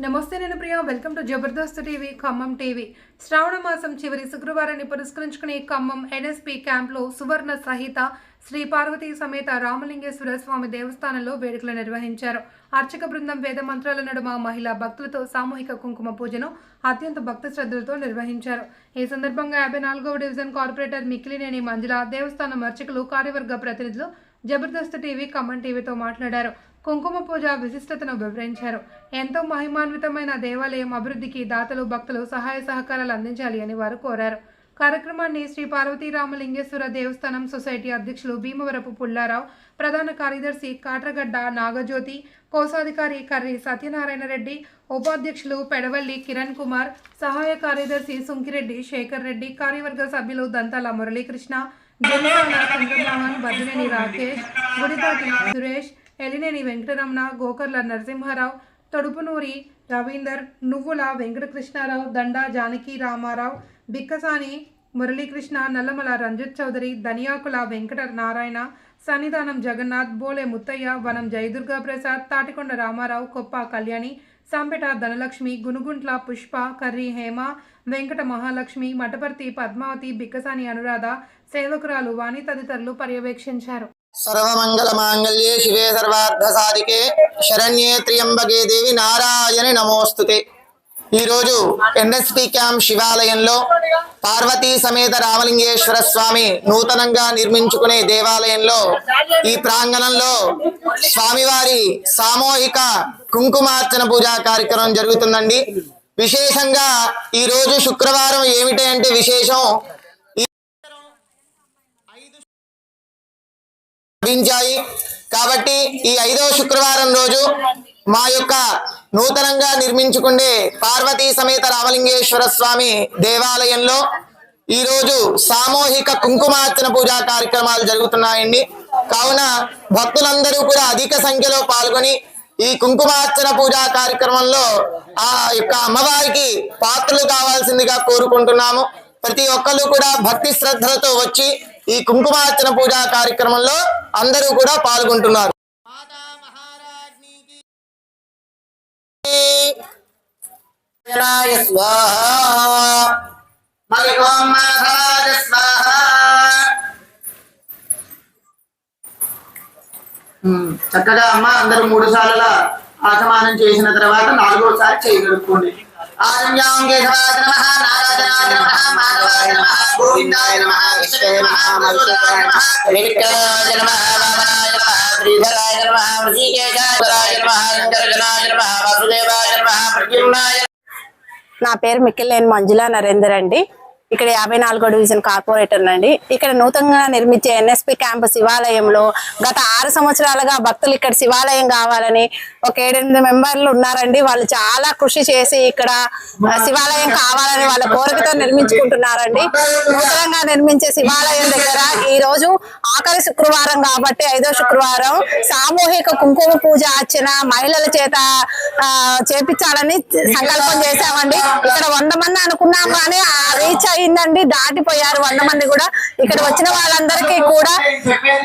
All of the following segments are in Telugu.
నమస్తే నేను Priya. Welcome to Jabardasth TV Khammam TV. శ్రావణ మాసం చివరి శుక్రవారాన్ని పురస్కరించుకుని ఖమ్మం ఎన్ఎస్పి క్యాంప్లో సువర్ణ సహిత శ్రీ పార్వతీ సమేత రామలింగేశ్వర స్వామి దేవస్థానంలో వేడుకలు నిర్వహించారు. అర్చక బృందం వేద మంత్రాల నడుమ మహిళా భక్తులతో సామూహిక కుంకుమ పూజను అత్యంత భక్తి శ్రద్ధలతో నిర్వహించారు. ఈ సందర్భంగా యాభై నాలుగవ డివిజన్ కార్పొరేటర్ మిక్కిలినేని మంజుల దేవస్థానం అర్చకులు కార్యవర్గ ప్రతినిధులు జబర్దస్త్ టీవీ ఖమ్మం టీవీతో మాట్లాడారు. కుంకుమ పూజ విశిష్టతను వివరించారు. ఎంతో మహిమాన్వితమైన దేవాలయం అభివృద్ధికి దాతలు భక్తులు సహాయ సహకారాలు అందించాలి అని వారు కోరారు. కార్యక్రమాన్ని శ్రీ పార్వతీ రామలింగేశ్వర దేవస్థానం సొసైటీ అధ్యక్షులు భీమవరపు పుల్లారావు ప్రధాన కార్యదర్శి కాట్రగడ్డ నాగజ్యోతి కోశాధికారి కర్రి సత్యనారాయణ రెడ్డి ఉపాధ్యక్షులు పెడవల్లి కిరణ్ కుమార్ సహాయ కార్యదర్శి సుంకిరెడ్డి శేఖర్ రెడ్డి కార్యవర్గ సభ్యులు దంతాల మురళీకృష్ణ జనసేన చంద్రమోహన్ బద్దినేని రాకేష్ గుడిపాటి సురేష్ ఎలినేని వెంకటరమణ గోకర్ల నరసింహారావు తడుపునూరి రవీందర్ నువ్వుల వెంకటకృష్ణారావు దండా జానకి రామారావు బిక్కసాని మురళీకృష్ణ నల్లమల రంజిత్ చౌదరి ధనియాకుల వెంకట నారాయణ సన్నిధానం జగన్నాథ్ బోలే ముత్తయ్య వనం జయదుర్గా ప్రసాద్ తాటికొండ రామారావు కొప్ప కళ్యాణి సంపెట ధనలక్ష్మి గునుగుంట్ల పుష్ప కర్రీ హేమ వెంకట మహాలక్ష్మి మటపర్తి పద్మావతి బిక్కసాని అనురాధ సేవకురాలు వాణి తదితరులు పర్యవేక్షించారు. సర్వమంగళమాంగళ్యే శివే సర్వార్థ సాధికే శరణ్యే త్రియంబకే దేవి నారాయణి నమోస్తుతే. ఈరోజు ఎన్ఎస్పి క్యాంప్ శివాలయంలో పార్వతీ సమేత రామలింగేశ్వర స్వామి నూతనంగా నిర్మించుకునే దేవాలయంలో ఈ ప్రాంగణంలో స్వామివారి సామూహిక కుంకుమార్చన పూజా కార్యక్రమం జరుగుతుందండి. విశేషంగా ఈరోజు శుక్రవారం ఏమిటి అంటే విశేషం లభించాయి. కాబట్టి ఈ ఐదవ శుక్రవారం రోజు మా యొక్క నూతనంగా నిర్మించుకునే పార్వతీ సమేత రామలింగేశ్వర స్వామి దేవాలయంలో ఈరోజు సామూహిక కుంకుమార్చన పూజా కార్యక్రమాలు జరుగుతున్నాయండి. కావున భక్తులందరూ కూడా అధిక సంఖ్యలో పాల్గొని ఈ కుంకుమార్చన పూజా కార్యక్రమంలో ఆ యొక్క అమ్మవారికి పాత్రలు కావాల్సిందిగా కోరుకుంటున్నాము. ప్రతి ఒక్కరు కూడా భక్తి శ్రద్ధలతో వచ్చి ఈ కుంకుమార్చన పూజా కార్యక్రమంలో అందరూ కూడా పాల్గొంటున్నారు. చక్కగా అమ్మ అందరూ మూడు సార్లు ఆసమానం చేసిన తర్వాత నాలుగోసారి చేయగలుపుకోండి కేశవాయ నమః నారాయణాయ నమః మాధవాయ నమః గోవిందాయ నమః నమః మధుసూదనాయ నమః త్రివిక్రమాయ నమః వామనాయ నమః శ్రీధరాయ నమః నమః నమః వాసుదేవాయ నమః ప్రద్యుమ్నాయ నా పేరు మిక్కిలేని మంజుల నరేందర్ అండి. ఇక్కడ యాభై నాలుగో డివిజన్ కార్పొరేటర్ అండి. ఇక్కడ నూతనంగా నిర్మించే ఎన్ఎస్పి క్యాంపు శివాలయంలో గత ఆరు సంవత్సరాలుగా భక్తులు ఇక్కడ శివాలయం కావాలని ఒక ఏడెనిమిది మెంబర్లు ఉన్నారండి. వాళ్ళు చాలా కృషి చేసి ఇక్కడ శివాలయం కావాలని వాళ్ళ కోరికతో నిర్మించుకుంటున్నారండి. నూతనంగా నిర్మించే శివాలయం దగ్గర ఈ రోజు ఆఖరి శుక్రవారం కాబట్టి ఐదో శుక్రవారం సామూహిక కుంకుమ పూజ అర్చన మహిళల చేత చేపించాలని సంకల్పం చేశామండి. ఇక్కడ వంద మంది అనుకున్నాం కానీ రీచ్ అయ్యి అయిందండి దాటిపోయారు. వంద మంది కూడా ఇక్కడ వచ్చిన వాళ్ళందరికీ కూడా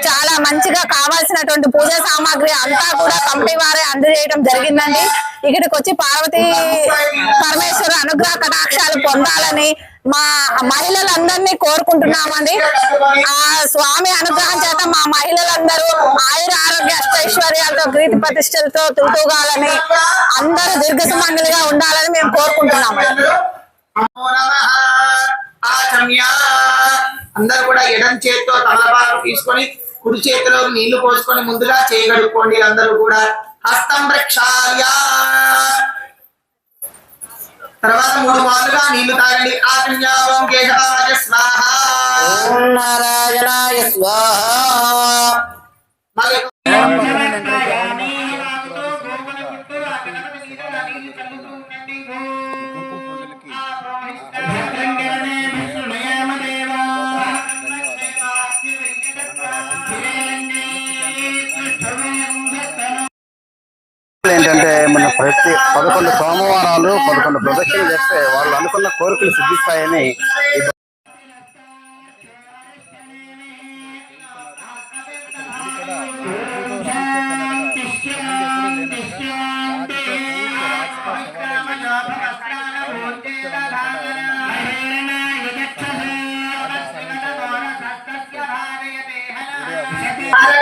చాలా మంచిగా కావాల్సినటువంటి పూజా సామాగ్రి అంతా కూడా కమిటీ వారే అందజేయడం జరిగిందండి. ఇక్కడికి వచ్చి పార్వతీ పరమేశ్వర అనుగ్రహ కటాక్షాలు పొందాలని మా మహిళలందరినీ కోరుకుంటున్నామండి. ఆ స్వామి అనుగ్రహం చేత మా మహిళలందరూ ఆయుర ఆరోగ్య అష్టైశ్వర్యాలతో కీర్తి ప్రతిష్టలతో తులుతూగాలని అందరూ దీర్ఘ ఉండాలని మేము కోరుకుంటున్నాము ఆచమ్య అందరూ కూడా ఎడం చేత్తో తమలపాకు తీసుకొని కుడి చేతిలో నీళ్ళు పోసుకొని ముందుగా చేయగలుగుకోండి అందరూ కూడా. హస్తం ప్రక్షాళ్య తర్వాత మూడు మాలుగా నీళ్ళు తాగండి. ఓం కేశవాయ స్వాహ. నారాయణాయ స్వాహ. ప్రతి పదకొండు సోమవారాలు పదకొండు ప్రదక్షిణలు చేస్తే వాళ్ళు అనుకున్న కోరికలు సిద్ధిస్తాయని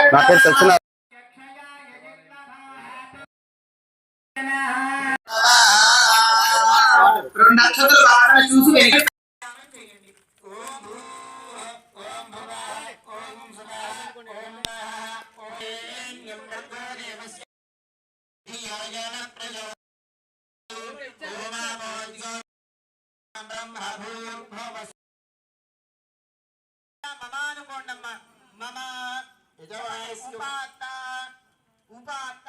నా పేరు సత్యనారాయణ. రెండు నక్షత్రాలు వాసన చూసి వెనక్కి. మమ ఉపాత్త ఉపాత్త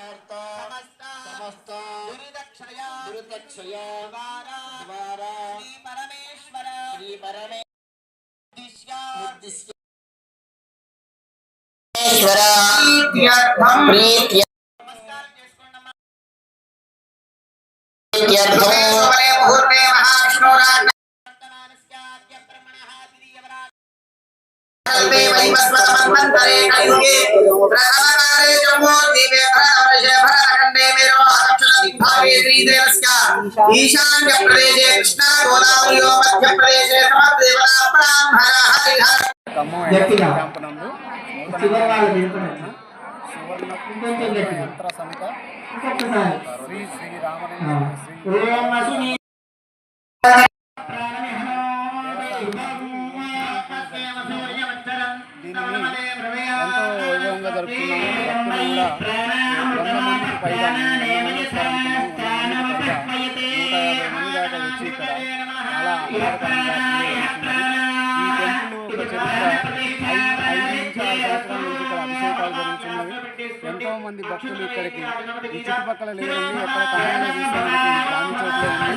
సమస్త దురిదక్షయ దురిదక్షయ ద్వార ద్వార శ్రీ పరమేశ్వర శ్రీ పరమే ఉద్దిశ్య ఈశ్వర ప్రీత్యర్థం ప్రీత్యర్థం కల్పే వైవస్వతమంతరే కయుగే ప్రథమకారే జంబోద్వీపే భరతవర్షే భరతఖండే మేరో దక్షిణ దిగ్భాగే శ్రీదేవస్య ఈశాన్య ప్రదేశే కృష్ణా గోదావరియో మధ్య ప్రదేశే సమదేవత బ్రాహ్మణ హరిహర ఖమ్మం ఎన్ఎస్పి క్యాంప్ నందు నూతనంగా సువర్ణ యంత్ర సమిత శ్రీ శ్రీ రామలింగ దీనిని ఎంతో వైభవంగా జరుపుకున్నాము భక్తులు కూడా వంద మందికి పైగా మంది నూట యాభై మంది దాకా వచ్చి ఇక్కడ చాలా ఈ టెంపుల్ ఐదు నుంచి ఆరు సంవత్సరాల నుంచి ఇక్కడ అభిషేకాలు జరుగుతున్నవి ఎంతో మంది భక్తులు ఇక్కడికి ఈ చుట్టుపక్కల లేదండి ఎక్కడ కళ్యాణం చూసుకోవడానికి గాంధీ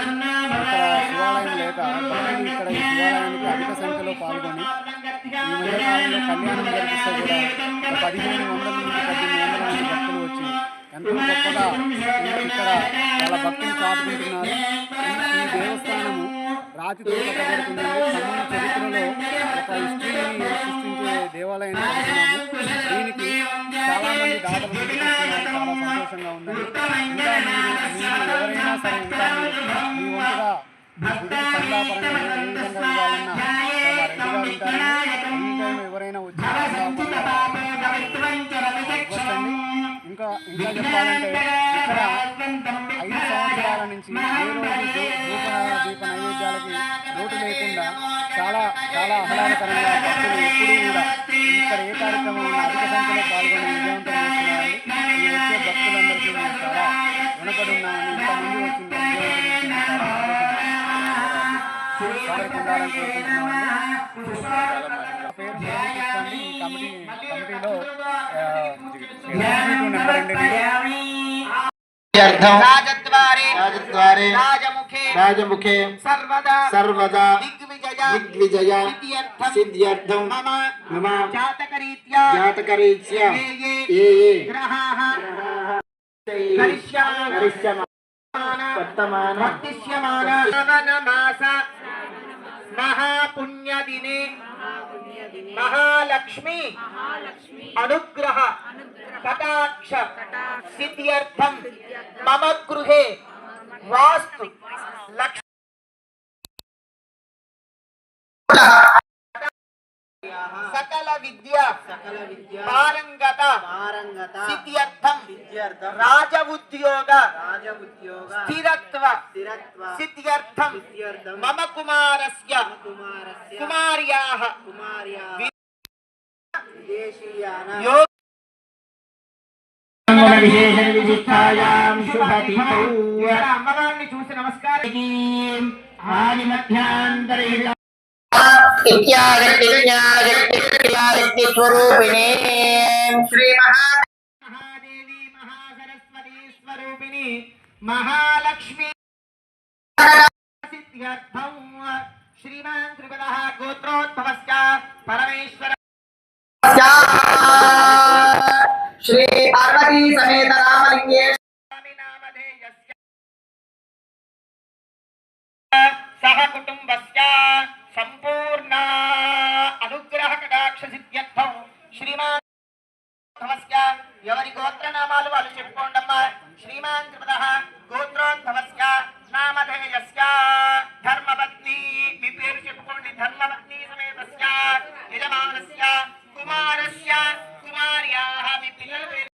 ఉంది ఇక్కడ శివాలయం లేక భక్తులు ఇక్కడ ఈ శివాలయానికి అధిక సంఖ్యలో పాల్గొని ఈ కళ్యాణం జరిపిస్తే కూడా పదిహేను వందల నుంచి పద్దెనిమిది వందల మంది భక్తులు వచ్చి ఎంతో గొప్పగా ఇక్కడ వాళ్ళ భక్తులు చాటుకుంటున్నారు ఈ- దేవస్థానము రాతితో చరిత్రలో ఒక హిస్టరీని సృష్టించే దేవాలయాన్ని దీనికి చాలామంది దాతలు చాలా సంతోషంగా ఉందండి ఇంకా మీరు ఎవరైనా సరే ఇంకా మీ వంతుగా ఏ విధంగా ఇంకా చెప్పాలంటే ఇక్కడ ఐదు సంవత్సరాల నుంచి ఏ రోజు దీప నైవేద్యాలకి లోటు లేకుండా చాలా చాలా ఆహ్లాదకరంగా భక్తులు ఎప్పుడూ కూడా ఇక్కడ ఏ కార్యక్రమం అధిక సంఖ్యలో పాల్గొని విజయవంతం ఈ వచ్చే భక్తులందరికీ మేము చాలా రుణపడి ఉన్నామని ఇంతమంది వచ్చింది పేరు కమిటీ కమిటీలో ఎగ్జిక్యూటివ్ నెంబర్ అండి నేను రాజద్వారే రాజద్వారే రాజముఖే రాజముఖే సర్వదా సర్వదా దిగ్విజయ దిగ్విజయ సిద్ధ్యర్థం సిద్ధ్యర్థం మమ మమ జాతకరీత్యా జాతకరీత్యా ఏ ఏ ఏ ఏ గ్రహాः కరిష్యామ కరిష్యమ వర్తమాన వర్తిష్యమాన శ్రవణమాస మహాపుణ్యదినే మహాలక్ష్మి అనుగ్రహ కటాక్ష సిద్ధ్యర్థం మమ సకల విద్య. సకల విద్య. పారంగత. పారంగత. సిద్ధ్యర్థం. సిద్ధ్యర్థం. రాజ ఉద్యోగ. రాజ ఉద్యోగ. స్థిరత్వ. స్థిరత్వ. సిద్ధ్యర్థం. సిద్ధ్యర్థం. మమ కుమారస్య. కుమార్యాః. అమ్మవారిని చూసి నమస్కారం ఆది మధ్యాంతరైల इत्यागत्यज्ञागत्यज्ञागत्यस्वरूपिणे महासरस्वती स्वरूपिणी महालक्ष्मी सिद्ध्यर्थं श्रीमान् त्रिपदः परमेश्वर వాళ్ళు వాళ్ళు చెప్పుకోండమ్మా శ్రీమాన్ త్రిపద గోత్రోద్భవస్య నామధేయస్య ధర్మపత్ని మీ పేరు చెప్పుకోండి ధర్మపత్ని సమేతస్య యజమానస్య కుమారస్య కుమార్యాహ మీ పిల్లల పేరు